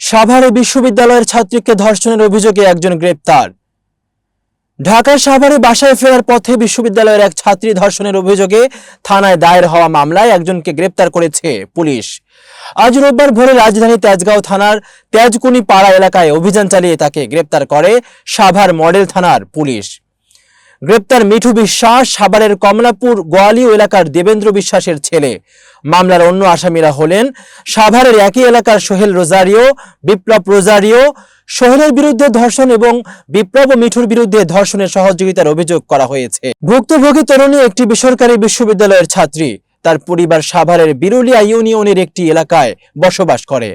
সাভারে বিশ্ববিদ্যালয়ের ছাত্রীকে ধর্ষণের অভিযোগে একজন গ্রেপ্তার। ঢাকার সাভারে বাসায় ফেরার পথে বিশ্ববিদ্যালয়ের এক ছাত্রী ধর্ষণের অভিযোগে থানায় দায়ের হওয়া মামলায় একজনকে গ্রেপ্তার করেছে পুলিশ। আজ রোববার ভোরে রাজধানী তেজগাঁও থানার তেজকুনি পাড়া এলাকায় অভিযান চালিয়ে তাকে গ্রেপ্তার করে সাভার মডেল থানার পুলিশ। গ্রেপ্তার মিঠু বিশ্বাস, সাভারের কমলাপুর গোয়ালিও এলাকার দেবেন্দ্র বিশ্বাসের ছেলে। মামলার অন্য আসামিরা হলেন সাভারের একই এলাকার সোহেল রোজারিও, বিপ্লব রোজারিও। সোহেলের বিরুদ্ধে ধর্ষণ এবং বিপ্লব ও মিঠুর বিরুদ্ধে ধর্ষণের সহযোগিতার অভিযোগ করা হয়েছে। ভুক্তভোগী তরুণী একটি বেসরকারি বিশ্ববিদ্যালয়ের ছাত্রী। তার পরিবার সাভারের বিরুলিয়া ইউনিয়নের একটি এলাকায় বসবাস করে।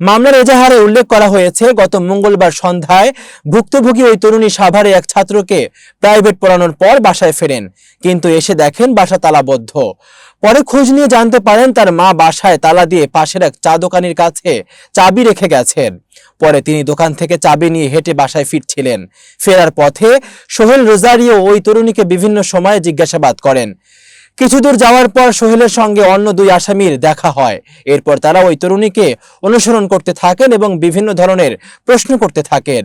মামলার এজাহারে উল্লেখ করা হয়েছে, গত মঙ্গলবার সন্ধ্যায় ভুক্তভোগী ওই তরুণী সাভারে এক ছাত্রকে প্রাইভেট পড়ানোর পর বাসায় ফেরেন, কিন্তু এসে দেখেন বাসা তালাবদ্ধ। পরে খোঁজ নিয়ে জানতে পারেন তার মা বাসায় তালা দিয়ে পাশের এক চা দোকানির কাছে চাবি রেখে গেছেন। পরে তিনি দোকান থেকে চাবি নিয়ে হেঁটে বাসায় ফিরছিলেন। ফেরার পথে সোহেল রোজারিও ওই তরুণীকে বিভিন্ন সময়ে জিজ্ঞাসাবাদ করেন। কিছু দূর যাওয়ার পর সোহেলের সঙ্গে অন্য দুই আসামির দেখা হয়। এরপর তারা ওই তরুণীকে অনুসরণ করতে থাকেন এবং বিভিন্ন ধরনের প্রশ্ন করতে থাকেন।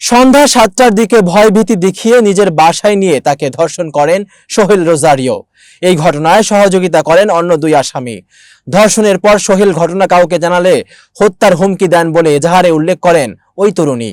সন্ধ্যা সাতটার দিকে ভয়ভীতি দেখিয়ে নিজের বাসায় নিয়ে তাকে ধর্ষণ করেন সোহেল রোজারিও। এই ঘটনায় সহযোগিতা করেন অন্য দুই আসামি। ধর্ষণের পর সোহেল ঘটনা কাউকে জানালে হত্যার হুমকি দেন বলে এজাহারে উল্লেখ করেন ওই তরুণী।